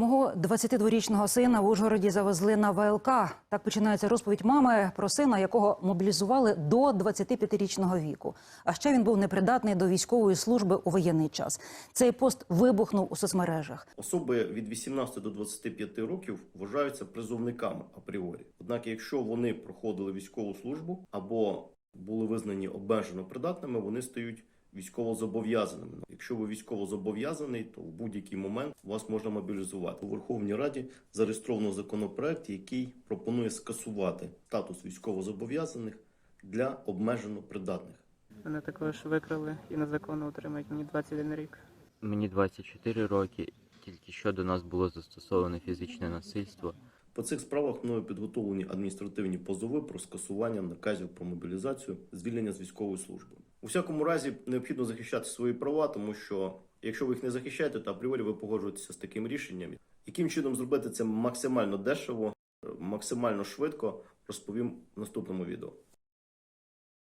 Мого 22-річного сина в Ужгороді завезли на ВЛК. Так починається розповідь мами про сина, якого мобілізували до 25-річного віку. А ще він був непридатний до військової служби у воєнний час. Цей пост вибухнув у соцмережах. Особи від 18 до 25 років вважаються призовниками апріорі. Однак, якщо вони проходили військову службу або були визнані обмежено придатними, вони стають військовозобов'язаними. Якщо ви військовозобов'язаний, то в будь-який момент вас можна мобілізувати. У Верховній Раді зареєстровано законопроект, який пропонує скасувати статус військовозобов'язаних для обмежено придатних. Мене також викрали і незаконно утримують мені 21 рік. Мені 24 роки. Тільки що до нас було застосоване фізичне насильство. По цих справах мною підготовлені адміністративні позови про скасування наказів про мобілізацію, звільнення з військової служби. У всякому разі, необхідно захищати свої права, тому що якщо ви їх не захищаєте, то апріорі ви погоджуєтеся з таким рішенням. Яким чином зробити це максимально дешево, максимально швидко, розповім в наступному відео.